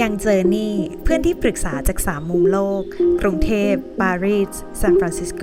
ยังเจอนี่เพื่อนที่ปรึกษาจากสามมุมโลก กรุงเทพปารีสซานฟรานซิสโก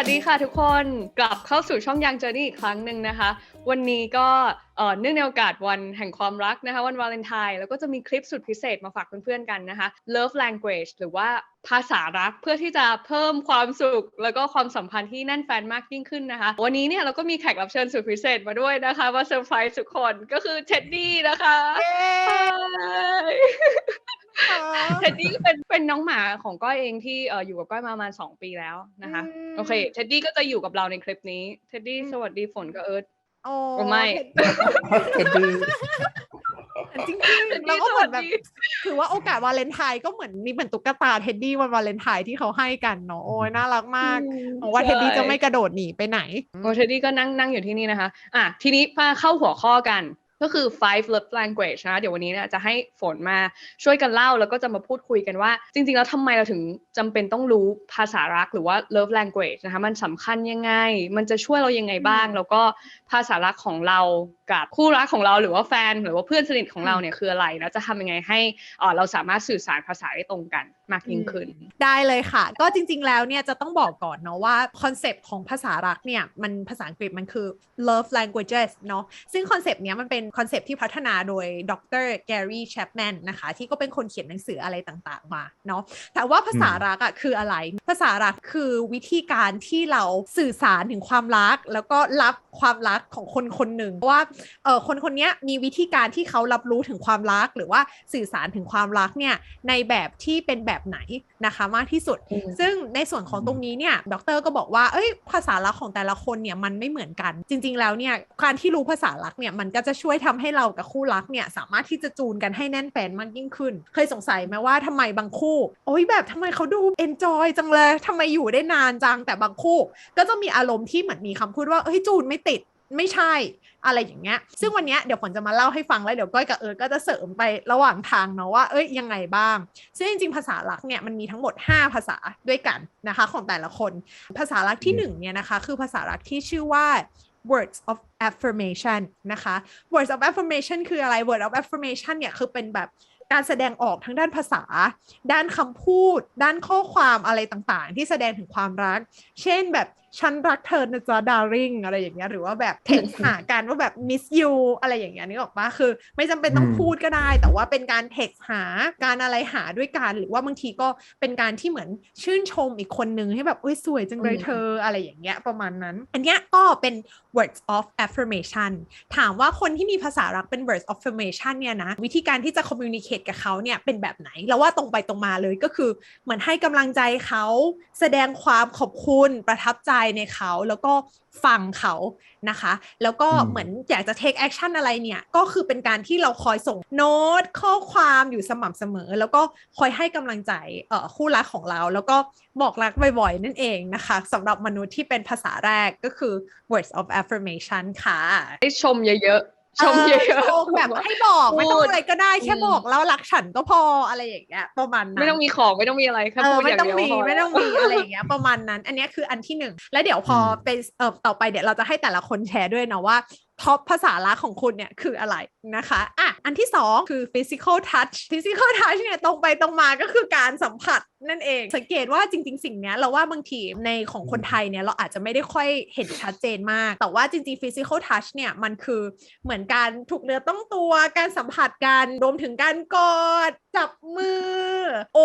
วัสดีค่ะทุกคนกลับเข้าสู่ช่องยังเจอนี่อีกครั้งหนึ่งนะคะ วันนี้ก็เอ่อเนื่องในโอกาสวันแห่งความรักนะคะ วันวาเลนไทน์แล้วก็จะมีคลิปสุดพิเศษมาฝากเพื่อนๆกันนะคะ Love Language หรือว่าภาษารักเพื่อที่จะเพิ่มความสุข แล้วก็ความสัมพันธ์ที่แน่นแฟนมากยิ่งขึ้นนะคะ วันนี้เนี่ยเราก็มีแขกรับเชิญสุดพิเศษมาด้วยนะคะมาเซอร์ไพรส์ทุกคนก็คือเท็ดดี้นะคะเท็ดดี้เป็นเป็ นน้องหมาของก้อยเองที่เอ่ออยู่กับก้อยมาประมาณสองปีแล้วนะคะอืมโอเคเท็ดดี้ก็จะอยู่กับเราในคลิปนี้เท็ดดี้สวัสดีฝนกับเอิร์ธโอ้โอ้ไม่เท็ดดี้จริงๆแล้วก็เหมือนแบบคือว่าโอกาสวาเลนไทน์ก็เหมือนมีเหมือนตุ๊กตาเท็ดดี้วันวาเลนไทน์ที่เขาให้กันเนาะโอ้ยน่ารักมากหวังว่าเท็ดดี้จะไม่กระโดดหนีไปไหนโอ้เท็ดดี้ก็นั่งนั่งอยู่ที่นี่นะคะ อะทีนี้มาเข้าหัวข้อกัน ก็คือ five love language นะ เดี๋ยววันนี้เนี่ยจะให้ฝนมาช่วยกันเล่า แล้วก็จะมาพูดคุยกันว่า จริง ๆ แล้วทำไมเราถึงจำเป็นต้องรู้ภาษารักหรือว่า love language นะคะ มันสำคัญยังไง มันจะช่วยเรายังไงบ้าง แล้วก็ภาษารักของเรากับคู่รักของเราหรือว่าแฟน หรือว่าเพื่อนสนิทของเราเนี่ยคืออะไร แล้วจะทำยังไงให้เอ่อเราสามารถสื่อสารภาษาได้ตรงกันมากยิ่งขึ้น ได้เลยค่ะ ก็จริง ๆ แล้วเนี่ยจะต้องบอกก่อนเนาะว่าคอนเซปต์ของภาษารักเนี่ยมันภาษาอังกฤษมันคือ love languages เนาะซึ่งคอนเซปต์เนี้ยมันเป็นคอนเซปต์ที่พัฒนาโดยดรแกรี่แชปแมนนะคะ ที่ก็เป็นคนเขียนหนังสืออะไรต่างๆมาเนาะแต่ว่าภาษารักอะคืออะไร ภาษารักคือวิธีการที่เราสื่อสารถึงความรัก แล้วก็รับความรักของคนคนหนึ่งว่าเออคนคนเนี้ยมีวิธีการที่เขารับรู้ถึงความรักหรือว่าสื่อสารถึงความรักเนี่ยในแบบที่เป็นแบบไหนนะคะมากที่สุดอืมซึ่งในส่วนของตรงนี้เนี่ยดรก็บอกว่าเอ้ยภาษารักของแต่ละคนเนี่ยมันไม่เหมือนกัน จริง ๆ แล้วเนี่ยการที่รู้ภาษารักเนี่ยมันก็จะช่วยทำให้เรากับคู่รักเนี่ยสามารถที่จะจูนกันให้แน่นแฟนมากยิ่งขึ้น เคยสงสัยไหมว่าทำไมบางคู่ โอ้ยแบบทำไมเขาดูเอนจอยจังเลยทำไมอยู่ได้นานจังแต่บางคู่ ก็จะมีอารมณ์ที่เหมือนมีคำพูดว่าเฮ้ยจูนไม่ติดไม่ใช่อะไรอย่างเงี้ย ซึ่งวันเนี้ยเดี๋ยวฝนจะมาเล่าให้ฟังแล้วเดี๋ยวก้อยกับเอิร์ธก็จะเสริมไประหว่างทางเนาะว่าเอ้ยยังไงบ้าง ซึ่งจริงๆภาษาลักเนี่ยมันมีทั้งหมด 5 ภาษาด้วยกันนะคะของแต่ละคน ภาษาลักที่1เนี่ยนะคะคือภาษาลักที่ชื่อว่า words of affirmation นะคะ words of affirmation คืออะไร word of affirmation เนี่ยคือเป็นแบบการแสดงออกทั้งด้านภาษา ด้านคำพูด ด้านข้อความอะไรต่างๆ ที่แสดงถึงความรัก เช่นแบบฉันรักเธอนะจ๊ะ darling อะไรอย่างเงี้ยหรือว่าแบบเท็กหากันว่าแบบ miss you อะไรอย่างเงี้ยนึกออกปะคือ ไม่จำเป็นต้องอืมพูดก็ได้ แต่ว่าเป็นการเท็กหาการอะไรหาด้วยกัน หรือว่าบางทีก็เป็นการที่เหมือนชื่นชมอีกคนนึงให้แบบอุ้ยสวยจังเลยอืมเธออะไรอย่างเงี้ยประมาณนั้น อันเนี้ยก็เป็น words of affirmation ถามว่าคนที่มีภาษารักเป็น words of affirmation เนี่ยนะ วิธีการที่จะ communicate กับเขาเนี่ยเป็นแบบไหนแล้วว่าตรงไปตรงมาเลยก็คือเหมือนให้กำลังใจเขาแสดงความขอบคุณประทับใจในเขาแล้วก็ฟังเขานะคะ แล้วก็อืมเหมือนอยากจะ take action อะไรเนี่ย ก็คือเป็นการที่เราคอยส่งโน้ตข้อความอยู่สม่ำเสมอ แล้วก็คอยให้กำลังใจเอ่อคู่รักของเรา แล้วก็บอกรักบ่อยๆ นั่นเองนะคะสำหรับมนุษย์ที่เป็นภาษาแรกก็คือ words of affirmation ค่ะ ได้ชมเยอะๆ ชมเยอะชมแบบให้บอกไม่ต้องพูดอะไรก็ได้แค่อืมบอกแล้วรักฉันก็พออะไรอย่างเงี้ยประมาณนั้นไม่ต้องมีของไม่ต้องมีอะไรแค่เอพูอดอไม่ย่างต้องเดียวมีพอไม่ต้องมีอะไรอย่างเงี้ยประมาณนั้น อันเนี้ยคืออันที่หนึ่งแล้วเดี๋ยวพออืมไปเออต่อไปเดี๋ยวเราจะให้แต่ละคนแชร์ด้วยนะว่า ท็อปภาษาลักของคุณเนี่ยคืออะไรนะคะอะอันที่สองคือ physical touch physical touch เนี่ยตรงไปตรงมาก็คือการสัมผัสนั่นเอง สังเกตว่าจริง ๆ สิ่งเนี้ยเราว่าบางทีในของคนไทยเนี่ยเราอาจจะไม่ได้ค่อยเห็นชัดเจนมาก แต่ว่าจริงๆ physical touch เนี่ยมันคือเหมือนการถูกเนื้อต้องตัวการสัมผัสกันรวมถึงการกอด จับมือ โอ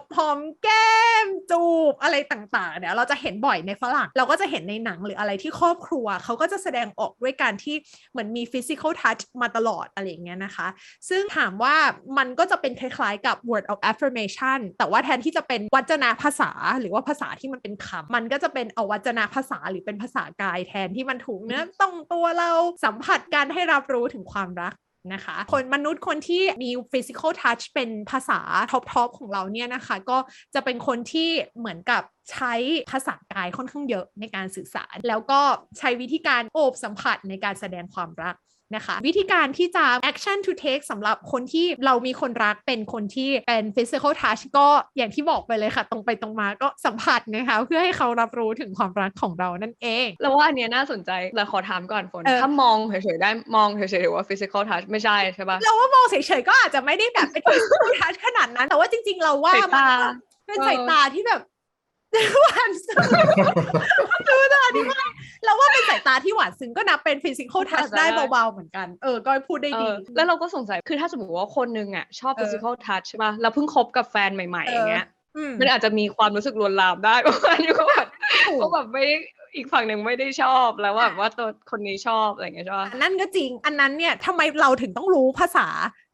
บหอมแก้ม จูบอะไรต่างๆเนี่ยเราจะเห็นบ่อยในฝรั่งเราก็จะเห็นในหนังหรืออะไรที่ครอบครัวเขาก็จะแสดงออกด้วยการทเหมือนมีฟิสิกอลทัชมาตลอดอะไรอย่างเงี้ยนะคะ ซึ่งถามว่ามันก็จะเป็นคล้ายๆกับ word of affirmation แต่ว่าแทนที่จะเป็นวัจนภาษาหรือว่าภาษาที่มันเป็นคำมันก็จะเป็นเอาวัจนภาษาหรือเป็นภาษากายแทนที่มันถูกเนื้อต้องตัวเราสัมผัสกันให้รับรู้ถึงความรัก นะคะ คนมนุษย์คนที่มี physical touch เป็นภาษาท็อปทอปของเราเนี่ยนะคะ ก็จะเป็นคนที่เหมือนกับใช้ภาษากายค่อนข้างเยอะในการสื่อสาร แล้วก็ใช้วิธีการโอบสัมผัสในการแสดงความรัก นะคะ วิธีการที่จะ action to take สำหรับคนที่เรามีคนรักเป็นคนที่เป็น physical touch ก็อย่างที่บอกไปเลยค่ะ ตรงไปตรงมาก็สัมผัสนะคะเพื่อให้เขารับรู้ถึงความรักของเรานั่นเองแล้วว่าอันเนี้ยน่าสนใจแต่ขอถามก่อนฝนเออถ้ามองเฉยๆได้มองเฉยๆหรือว่า physical touch ไม่ใช่ใช่ปะเราว่ามองเฉยๆก็อาจจะไม่ได้แบบเป็น physical touch ขนาดนั้น แต่ว่าจริง ๆ เราว่าสายตามันเป็นเออสายตาที่แบบหวานซึ้งดูตาดีมาก เราว่าเป็นสายตาที่หวานซึ้งก็นับเป็น physical touch ได้เบาๆเหมือนกัน เออ ก็พูดได้เอดีอแล้วเราก็สงสัย คือถ้าสมมติว่าคนนึงอะชอบเออ physical touch ใช่ป่ะแล้วเพิ่งคบกับแฟนใหม่ๆอย่างเงี้ยอืมมันอาจจะมีความรู้สึกลวนลามได้ประมาณนี้ก็แบบถูกก็แบบไม่ได้ อีกฝั่งหนึ่งไม่ได้ชอบแล้วแบบว่าตัวคนนี้ชอบอะไรอย่างเงี้ยใช่ป่ะอันนั่นก็จริง อันนั้นเนี่ยทำไมเราถึงต้องรู้ภาษา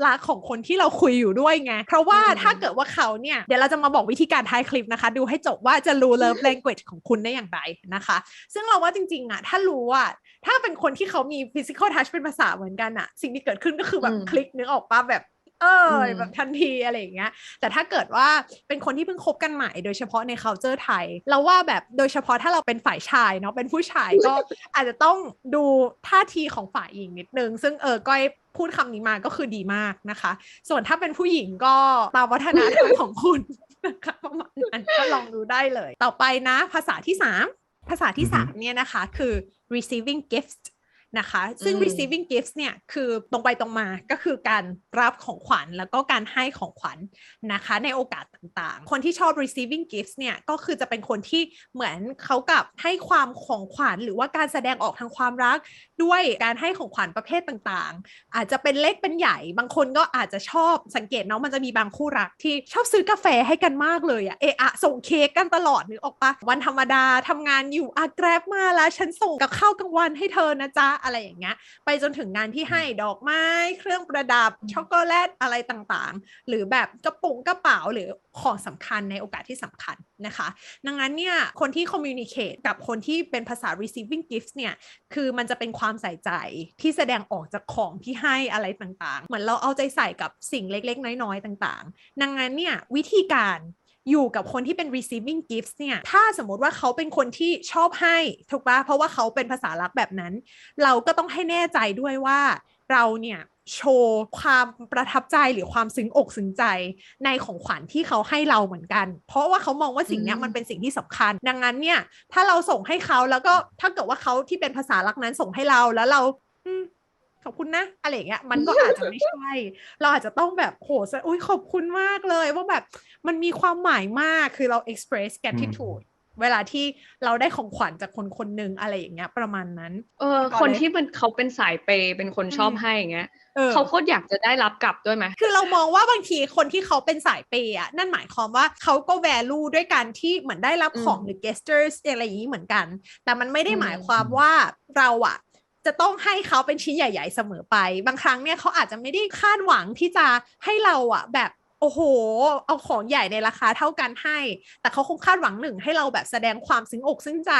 ลักของคนที่เราคุยอยู่ด้วยไง เพราะว่าอืมถ้าเกิดว่าเขาเนี่ย เดี๋ยวเราจะมาบอกวิธีการท้ายคลิปนะคะ ดูให้จบว่าจะรู้ love language ของคุณได้อย่างไรนะคะ ซึ่งเราว่าจริงๆอะถ้ารู้อะถ้าเป็นคนที่เขามี physical touch เป็นภาษาเหมือนกันอะสิ่งที่เกิดขึ้นก็คือแบบอืมคลิกนึกออกปะแบบ เอออมแบบทันทีอะไรอย่างเงี้ย แต่ถ้าเกิดว่าเป็นคนที่เพิ่งคบกันใหม่โดยเฉพาะใน culture ไทย เราว่าแบบโดยเฉพาะถ้าเราเป็นฝ่ายชายเนาะเป็นผู้ชายก็อาจจะต้องดูท่าทีของฝ่ายหญิงนิดนึง ซึ่งเออก้อยพูดคำนี้มาก็คือดีมากนะคะ ส่วนถ้าเป็นผู้หญิงก็ตามวัฒนธรรมของคุณนะคะประมาณนั้นก็ลองดูได้เลย ต่อไปนะ ภาษาที่ 3 ภาษาที่อือฮึ3เนี่ยนะคะคือ receiving gifts นะคะ ซึ่งอืม receiving gifts เนี่ยคือตรงไปตรงมาก็คือการรับของขวัญแล้วก็การให้ของขวัญนะคะ ในโอกาสต่างๆ คนที่ชอบ receiving gifts เนี่ยก็คือจะเป็นคนที่เหมือนเขากับให้ความของขวัญหรือว่าการแสดงออกทางความรัก ด้วยการให้ของขวัญประเภทต่างๆ อาจจะเป็นเล็กเป็นใหญ่ บางคนก็อาจจะชอบสังเกตเนาะมันจะมีบางคู่รักที่ชอบซื้อกาแฟให้กันมากเลยอะเอะอะส่งเค้กกันตลอดนึกออกปะวันธรรมดาทำงานอยู่อะแกร็บมาแล้วฉันส่งกับข้าวกลางวันให้เธอนะจ๊ะอะไรอย่างเงี้ยไปจนถึงงานที่ให้ดอกไม้เครื่องประดับช็อกโกแลตอะไรต่างๆ หรือแบบกระปุกกระเป๋าหรือของสำคัญในโอกาสที่สำคัญนะคะ ดังนั้นเนี่ยคนที่ communicate กับคนที่เป็นภาษา receiving gifts เนี่ยคือมันจะเป็นความใส่ใจที่แสดงออกจากของที่ให้อะไรต่างๆ เหมือนเราเอาใจใส่กับสิ่งเล็กๆ น้อยๆ ต่างๆ ดังนั้นเนี่ยวิธีการ อยู่กับคนที่เป็น receiving gifts เนี่ย ถ้าสมมติว่าเขาเป็นคนที่ชอบให้ ถูกปะเพราะว่าเขาเป็นภาษารักแบบนั้น เราก็ต้องให้แน่ใจด้วยว่าเราเนี่ยโชว์ความประทับใจหรือความซึ้งอกซึ้งใจในของขวัญที่เขาให้เราเหมือนกัน เพราะว่าเขามองว่าสิ่งเนี้ยอืมมันเป็นสิ่งที่สำคัญ ดังนั้นเนี่ย ถ้าเราส่งให้เขาแล้วก็ถ้าเกิดว่าเขาที่เป็นภาษารักนั้นส่งให้เราแล้วเราอืม ขอบคุณนะ อะไรอย่างเงี้ยมันก็อาจจะไม่ใช่ เราอาจจะต้องแบบโหสอุ้ยขอบคุณมากเลย ว่าแบบมันมีความหมายมากคือเรา express gratitude เวลาที่เราได้ของขวัญจากคนคนหนึ่งอะไรอย่างเงี้ย ประมาณนั้น เออก่อนคนเลยที่เป็นเขาเป็นสายเปย์เป็นคนชอบอืมให้อย่างเงี้ยออเขาก็อยากจะได้รับกลับด้วยไหมคือเรามองว่าบางทีคนที่เขาเป็นสายเปย์อะนั่นหมายความว่าเขาก็ value ด้วยการที่เหมือนได้รับของอืมหรือ gestures อะไรอย่างนี้เหมือนกัน แต่มันไม่ได้อืมหมายความว่าเราอะ จะต้องให้เขาเป็นชิ้นใหญ่ ๆ เสมอไป บางครั้งเนี่ยเขาอาจจะไม่ได้คาดหวังที่จะให้เราอะแบบ โอ้โห เอาของใหญ่ในราคาเท่ากันให้ แต่เขาคงคาดหวังหนึ่งให้เราแบบแสดงความซึ้งอกซึ้งใจ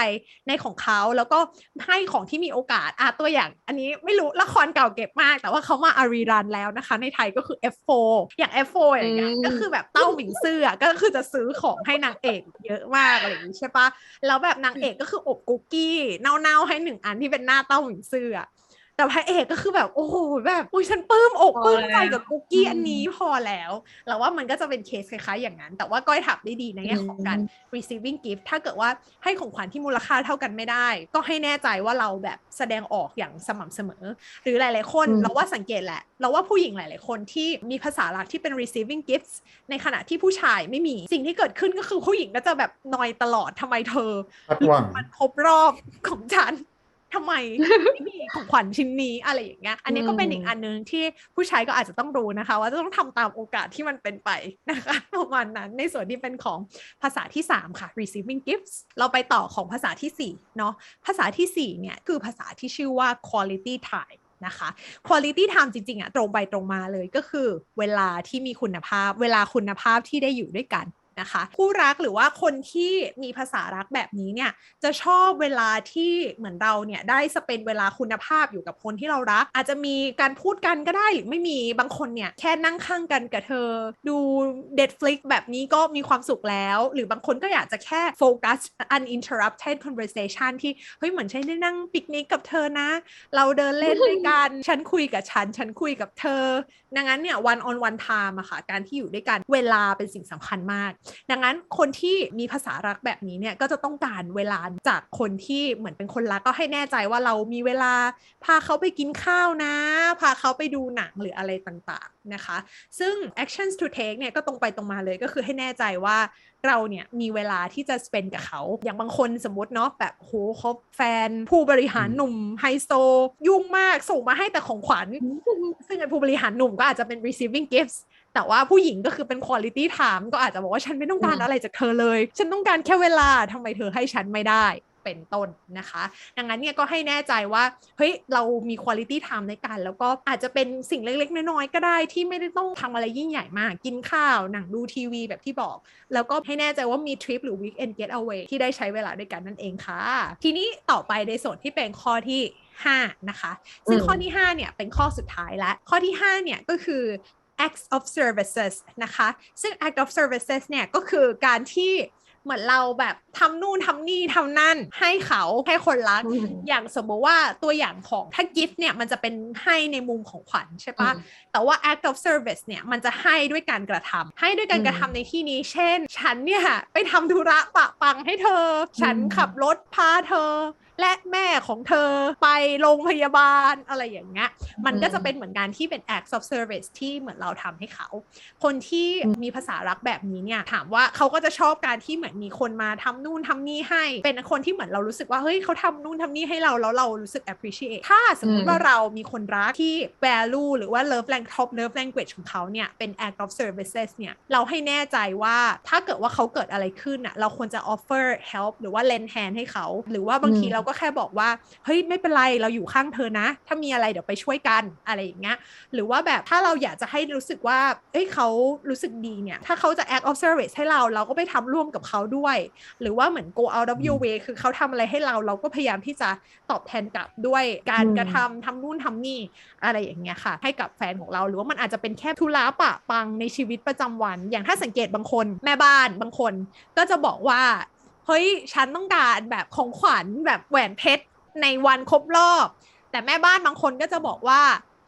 ในของเขา แล้วก็ให้ของที่มีโอกาสอะตัวอย่าง อันนี้ไม่รู้ละครเก่าเก็บมาก แต่ว่าเขามาอารีรันแล้วนะคะ ในไทยก็คือ F4 อย่าง F4 อย่างเงี้ยอืมก็คือแบบเต้าหมิงซื่ออะก็คือจะซื้อของให้นางเอกเยอะมากอะไรอย่างนี้ใช่ปะแล้วแบบนางเอกก็คืออบกุกกี้เน่าๆให้หนึ่งอันที่เป็นหน้าเต้าหมิงซื่ออะ แต่พระเอกก็คือแบบโอ้โหแบบอุ้ยฉันปลื้มอกพอปลื้มใจแล้วกับกุกกี้อืมอันนี้พอแล้วเราว่ามันก็จะเป็นเคสคล้ายๆอย่างนั้น แต่ว่าก้อยถับได้ดีในแง่ของการ receiving gift ถ้าเกิดว่าให้ของขวัญที่มูลค่าเท่ากันไม่ได้ ก็ให้แน่ใจว่าเราแบบแสดงออกอย่างสม่ำเสมอ หรือหลายๆคนอืมเราว่าสังเกตแหละ เราว่าผู้หญิงหลายๆคนที่มีภาษาหลักที่เป็น receiving gifts ในขณะที่ผู้ชายไม่มีสิ่งที่เกิดขึ้นก็คือผู้หญิงก็จะแบบนอยตลอดทำไมเธอคาดหวังมันครบรอบของฉัน ทำไมไม่มีของขวัญชิ้นนี้อะไรอย่างเงี้ย อันนี้ก็เป็นอีกอันนึงที่ผู้ชายก็อาจจะต้องรู้นะคะ ว่าจะต้องทำตามโอกาสที่มันเป็นไปนะคะประมาณนั้นในส่วนที่เป็นของภาษาที่ 3 ค่ะ receiving gifts เราไปต่อของภาษาทีสี่4เนาะภาษาทีสี่4เนี่ยคือภาษาที่ชื่อว่า quality time นะคะ quality time จริงๆอะตรงไปตรงมาเลยก็คือเวลาที่มีคุณภาพ เวลาคุณภาพที่ได้อยู่ด้วยกัน นะคะ คู่รักหรือว่าคนที่มีภาษารักแบบนี้เนี่ยจะชอบเวลาที่เหมือนเราเนี่ยได้สเปนเวลาคุณภาพอยู่กับคนที่เรารัก อาจจะมีการพูดกันก็ได้หรือไม่มีบางคนเนี่ยแค่นั่งข้างกันกับเธอ ดู Netflix แบบนี้ก็มีความสุขแล้ว หรือบางคนก็อยากจะแค่โฟกัส uninterrupted conversation ที่เฮ้ยเหมือนฉันได้นั่งปิกนิกกับเธอนะ เราเดินเล่นด้วยกันฉันคุยกับฉัน ฉันคุยกับเธอ ดังนั้นเนี่ย one on one time อะค่ะ การที่อยู่ด้วยกันเวลาเป็นสิ่งสำคัญมากดังนั้นคนที่มีภาษารักแบบนี้เนี่ยก็จะต้องการเวลาจากคนที่เหมือนเป็นคนรักก็ให้แน่ใจว่าเรามีเวลาพาเขาไปกินข้าวนะ พาเขาไปดูหนังหรืออะไรต่างๆนะคะ ซึ่ง actions to take เนี่ยก็ตรงไปตรงมาเลยก็คือให้แน่ใจว่าเราเนี่ยมีเวลาที่จะ spend กับเขา อย่างบางคนสมมติเนาะแบบโหเขาแฟน ผู้บริหารหนุ่มไฮโซ ยุ่งมากส่งมาให้แต่ของขวัญ ซึ่งไอ้ผู้บริหารหนุ่มก็อาจจะเป็น receiving gifts แต่ว่าผู้หญิงก็คือเป็น quality time ก็อาจจะบอกว่าฉันไม่ต้องการอืมอะไรจากเธอเลย ฉันต้องการแค่เวลาทำไมเธอให้ฉันไม่ได้ เป็นต้นนะคะ ดังนั้นเนี่ยก็ให้แน่ใจว่าเฮ้ยเรามี quality time ในกันแล้วก็อาจจะเป็นสิ่งเล็กๆ น้อยๆ ก็ได้ที่ไม่ได้ต้องทำอะไรยิ่งใหญ่มากกินข้าวหนังดูทีวีแบบที่บอก แล้วก็ให้แน่ใจว่ามีทริปหรือ weekend getaway ที่ได้ใช้เวลาด้วยกันนั่นเองค่ะ ทีนี้ต่อไปในส่วนที่เป็นข้อที่5นะคะซึ่งข้อที่5เนี่ยเป็นข้อสุดท้ายแล้วข้อที่5เนี่ยก็คือ acts of services นะคะ ซึ่ง act of services เนี่ยก็คือการที่ เหมือนเราแบบทำนู่นทำนี่ทำนั่น ให้เขาให้คนรักอืมอย่างสมมติว่าตัวอย่างของถ้า gift เนี่ยมันจะเป็นให้ในมุมของขวัญใช่ปะอืมแต่ว่า act of service เนี่ยมันจะให้ด้วยการกระทำให้ด้วยการอืมกระทำในที่นี้ เช่น ฉันเนี่ยไปทำธุระปะปังให้เธอ ฉันอืมขับรถพาเธอ และแม่ของเธอไปโรงพยาบาลอะไรอย่างเงี้ยมันก็จะเป็นเหมือนการที่เป็น acts of service ที่เหมือนเราทำให้เขา คนที่มีภาษารักแบบนี้เนี่ยถามว่าเขาก็จะชอบการที่เหมือนมีคนมาทำนู่นทำนี่ให้ เป็นคนที่เหมือนเรารู้สึกว่าเฮ้ยเขาทำนู่นทำนี่ให้เราแล้วเรารู้สึก appreciate ถ้าสมมติอืมว่าเรามีคนรักที่ value หรือว่า love language top love language ของเขาเนี่ยเป็น act of services เนี่ยเราให้แน่ใจว่าถ้าเกิดว่าเขาเกิดอะไรขึ้นอะเราควรจะ offer help หรือว่า lend hand ให้เขา หรือว่าบางทีอืมเราก็แค่บอกว่าเฮ้ยไม่เป็นไรเราอยู่ข้างเธอนะ ถ้ามีอะไรเดี๋ยวไปช่วยกันอะไรอย่างเงี้ยหรือว่าแบบถ้าเราอยากจะให้รู้สึกว่าเอ้ยเขารู้สึกดีเนี่ยถ้าเขาจะ act of service ให้เราเราก็ไปทำร่วมกับเขาด้วย หรือว่าเหมือน go out of your way คือเขาทำอะไรให้เราเราก็พยายามที่จะตอบแทนกลับด้วยการอืมกระทำทำนู่นทำนี่อะไรอย่างเงี้ยค่ะ ให้กับแฟนของเรา หรือว่ามันอาจจะเป็นแค่ธุระปะปังในชีวิตประจำวัน อย่างถ้าสังเกตบางคนแม่บ้านบางคนก็จะบอกว่า เฮ้ยฉันต้องการแบบของขวัญแบบแหวนเพชรในวันครบรอบ แต่แม่บ้านบางคนก็จะบอกว่า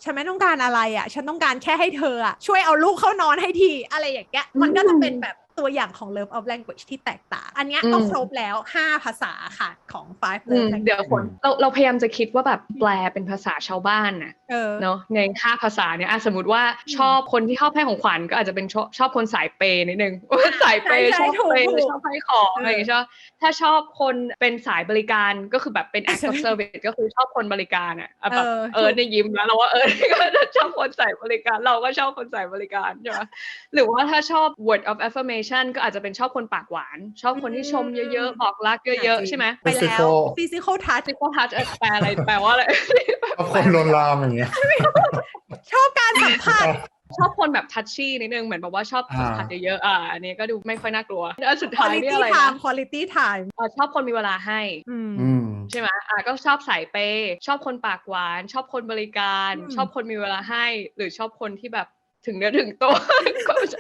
ฉันไม่ต้องการอะไรอะ่ะ ฉันต้องการแค่ให้เธออะ่ะช่วยเอาลูกเข้านอนให้ทีอะไรอย่างเงี้ย มันก็จะเป็นแบบ ตัวอย่างของ love of language ที่แตกต่าง อันเนี้ยก็อืมครบแล้ว 5 ภาษาค่ะของ five อื love ม language เดี๋ยวฝนเราเราพยายามจะคิดว่าแบบแปลเป็นภาษาชาวบ้านน่ะเออเนาะในห้าภาษาเนี่ยอะสมมติว่าชอบคนที่ชอบให้ของขวัญก็อาจจะเป็นชอบชอบคนสายเปย์นิดนึงสายเปย์ใช่ชอบถูกเปย์ถูกชอบให้ของเออออะไรอย่างเงี้ยใช่ปะถ้าชอบคนเป็นสายบริการก็คือแบบเป็น act of ใช่ service ก็คือชอบคนบริการอะอะแบบเออเออถูกในยยิ้มแล้วเราว่าเออก็จะชอบคนสายบริการ เราก็ชอบคนสายบริการใช่ไหมหรือว่าถ้าชอบ word of affirmation ก็อาจจะเป็นชอบคนปากหวาน ชอบคนที่ชมเยอะๆ บอกรักเยอะๆ ใช่ไหมไปแล้ว Physical physical touch ซิโคทัชแปลอะไรแปลว่าอะไรเอาคนลวนลามอย่างเงี้ยชอบการสัมผัสชอบคนแบบทัชชี่นิดนึงเหมือนแบบว่าชอบสัมผัสอ่าเยอะๆอ่าอันนี้ก็ดูไม่ค่อยน่ากลัวอันสุดท้ายนี่ quality อะไรนะ time quality time อ่าชอบคนมีเวลาให้อืมอืมใช่ไหมอ่าก็ชอบสายเปย์ชอบคนปากหวาน ชอบคนบริการอืมชอบคนมีเวลาให้ หรือชอบคนที่แบบ ถึงเนื้อถึงตัวก็จะ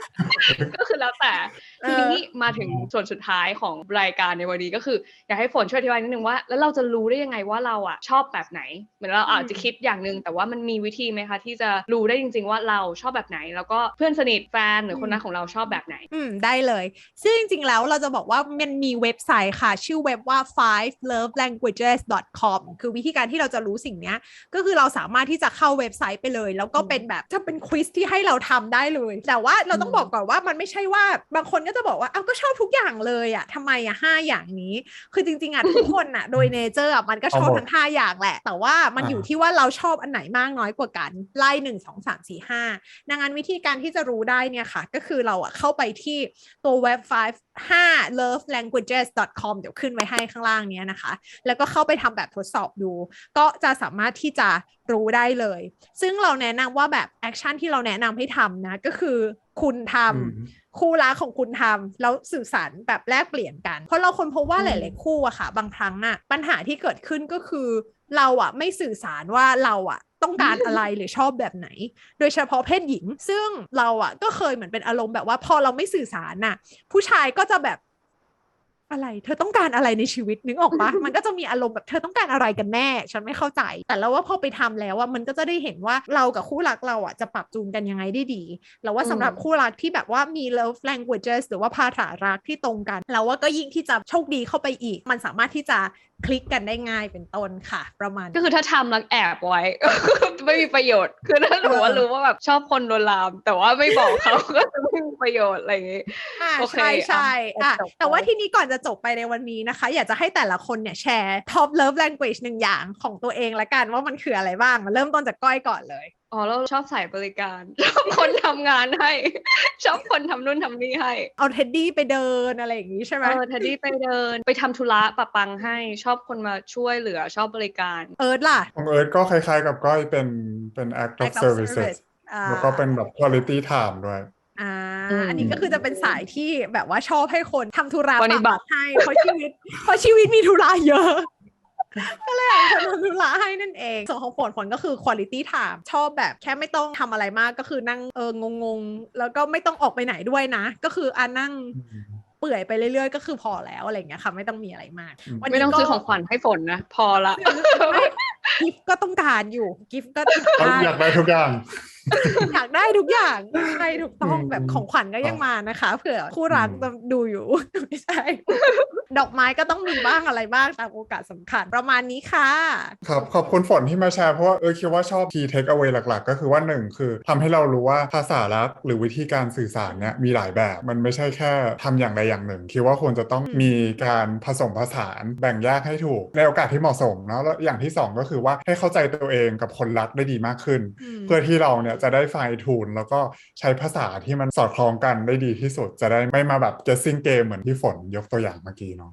ก็คือแล้วแต่เอทีอนี้มาถึงส่วนสุดท้ายของรายการในวันนี้ก็คือ อยากให้ฝนช่วยอธิบายนิดนึงว่า แล้วเราจะรู้ได้ยังไงว่าเราอะชอบแบบไหน เหมือนเราอาจจะคิดอย่างหนึ่งแต่ว่ามันมีวิธีไหมคะ ที่จะรู้ได้จริง ๆ ว่าเราชอบแบบไหน แล้วก็เพื่อนสนิทแฟนหรือคนรักของเราชอบแบบไหน อืมได้เลย ซึ่งจริงๆแล้วเราจะบอกว่ามันมีเว็บไซต์ค่ะ ชื่อเว็บว่า five love languages com คือวิธีการที่เราจะรู้สิ่งเนี้ยก็คือเราสามารถที่จะเข้าเว็บไซต์ไปเลย แล้วก็เป็นแบบจะเป็นควิสที่ให้เราทำได้เลย แต่ว่าเราต้องอืมบอกก่อนว่ามันไม่ใช่ว่าบางคนก็จะบอกว่าเอ้าก็ชอบทุกอย่างเลยอะทำไมอะห้าอย่างนี้ คือจริงๆอะทุกคนอะโดยเนเจอร์อะมันก็ชอบเอาหมดทั้งห้าอย่างแหละ แต่ว่ามันอ่าอยู่ที่ว่าเราชอบอันไหนมากน้อยกว่ากันไล่หนึ่งสองสามสี่ห้าดังนั้นวิธีการที่จะรู้ได้เนี่ยค่ะ ก็คือเราอะเข้าไปที่ตัวเว็บ5 5 lovelanguages.com เดี๋ยวขึ้นไว้ให้ข้างล่างเนี้ยนะคะ แล้วก็เข้าไปทำแบบทดสอบดู ก็จะสามารถที่จะรู้ได้เลย ซึ่งเราแนะนำว่าแบบแอคชั่นที่เราแนะนำให้ทำนะ ก็คือคุณทำอืมคู่รักของคุณทำแล้วสื่อสารแบบแลกเปลี่ยนกัน เพราะเราคนพบว่าอืมหลาย ๆ คู่อะค่ะ บางครั้งอะปัญหาที่เกิดขึ้นก็คือเราอะไม่สื่อสารว่าเราอะ ต้องการอะไรหรือชอบแบบไหน โดยเฉพาะเพศหญิง ซึ่งเราอะก็เคยเหมือนเป็นอารมณ์แบบว่าพอเราไม่สื่อสารน่ะ ผู้ชายก็จะแบบ อะไร เธอต้องการอะไรในชีวิตนึกออกปะมันก็จะมีอารมณ์แบบเธอต้องการอะไรกันแน่ ฉันไม่เข้าใจ แต่แล้วว่าพอไปทำแล้วว่ามันก็จะได้เห็นว่าเรากับคู่รักเราอะจะปรับจูนกันยังไงได้ดีแล้วว่าสำหรับอืมคู่รักที่แบบว่ามี love languages หรือว่าภาษารักที่ตรงกัน เราว่าก็ยิ่งที่จะโชคดีเข้าไปอีก มันสามารถที่จะคลิกกันได้ง่ายเป็นต้นค่ะ ประมาณ ก็คือถ้าทำแล้วแอบไว้ ไม่มีประโยชน์ คือถ้ารู้ว่ารู้ว่าแบบชอบคนโดนลาม แต่ว่าไม่บอกเขาก็จะไม่มีประโยชน์อะไรอย่างงี้อ่าโอเคใช่ใช่อะอะจบไปแต่ว่าที่นี้ก่อนจะจบไปในวันนี้นะคะ อยากจะให้แต่ละคนเนี่ยแชร์ top love language หนึ่งอย่างของตัวเองละกันว่ามันคืออะไรบ้างมาเริ่มต้นจากก้อยก่อนเลยอ๋อเราชอบสายบริการ ชอบคนทำงานให้ ชอบคนทำนู่นทำนี่ให้ เอาเท็ดดี้ไปเดินอะไรอย่างนี้ใช่ไหมเออเทดดี้ไปเดิน ไปทำธุระปะปังให้ ชอบคนมาช่วยเหลือชอบบริการ เอิร์ธล่ะ ของเอิร์ธก็คล้ายๆกับก้อยเป็นเป็น act of Act of services service อ่าแล้วก็เป็นแบบ quality time ด้วย อ่าอืมอันนี้ก็คือจะเป็นสายที่แบบว่าชอบให้คนทำธุระปฏิบัติปะปังให้เพราะชีวิตเพราะชีวิตมีธุระเยอะก็เลยอยากให้คนทำธุระให้นั่นเอง ส่วนของฝนฝนก็คือ quality time ชอบแบบแค่ไม่ต้องทำอะไรมากก็คือนั่งเอองงงๆแล้วก็ไม่ต้องออกไปไหนด้วยนะ ก็คืออ่านั่งเปื่อยไปเรื่อยๆ ก็คือพอแล้วอะไรอย่างเงี้ยค่ะ ไม่ต้องมีอะไรมากอืมวันไม่นี้ต้องก็ซื้อของขวัญให้ฝนนะ พอละไม่กิฟต์ก็ต้องการอยู่กิฟต์ก็อยากเขาได้อยากได้ทุกอย่าง อยากได้ทุกอย่างใช่ถูกต้องอืมแบบของขวัญก็ยังมานะคะ เผื่อคู่รักอืมจะดูอยู่ไม่ใช่ ดอกไม้ก็ต้องมีบ้างอะไรบ้างตามโอกาสสำคัญประมาณนี้ค่ะ ครับ ขอบคุณฝนที่มาแชร์เพราะว่าเออคิดว่าชอบ key take away หลัก ๆ ก็คือว่าหนึ่งคือทำให้เรารู้ว่าภาษารักหรือวิธีการสื่อสารเนี่ยมีหลายแบบ มันไม่ใช่แค่ทำอย่างใดอย่างหนึ่ง คิดว่าควรจะต้องอืมมีการผสมผสานแบ่งแยกให้ถูกในโอกาสที่เหมาะสมเนาะแล้วอย่างที่สองก็คือว่าให้เข้าใจตัวเองกับคนรักได้ดีมากขึ้นมเพื่อที่เราเนี่ยจะได้ไฟทูนแล้วก็ใช้ภาษาที่มันสอดคล้องกันได้ดีที่สุด จะได้ไม่มาแบบ guessing game เหมือนที่ฝนยกตัวอย่างเมื่อกี้เนาะ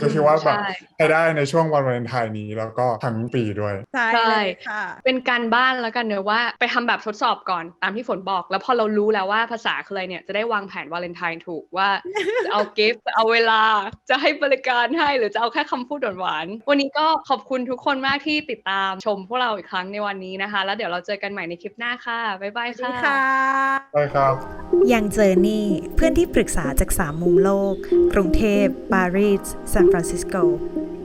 ก็คิดว่าแบบใช่ให้ได้ในช่วงวันวาเลนไทน์นี้แล้วก็ทั้งปีด้วย ใช่ใช่เลยค่ะ เป็นการบ้านแล้วกันเนอะว่าไปทำแบบทดสอบก่อนตามที่ฝนบอก แล้วพอเรารู้แล้วว่าภาษาคืออะไรเนี่ยจะได้วางแผนวาเลนไทน์ถูกว่าจะเอากิฟต์จะเอาเวลาจะให้บริการให้หรือจะเอาแค่คำพูดหวานๆวันนี้ก็ขอบคุณทุกคนมากที่ติดตามชมพวกเราอีกครั้งในวันนี้นะคะ แล้วเดี๋ยวเราเจอกันใหม่ในคลิปหน้าค่ะบ๊ายบายสวัสค่ะดีค่ะใช่ครับยังเจอนี่เพื่อนที่ปรึกษาจากสามมุมโลก กรุงเทพปารีส San Francisco.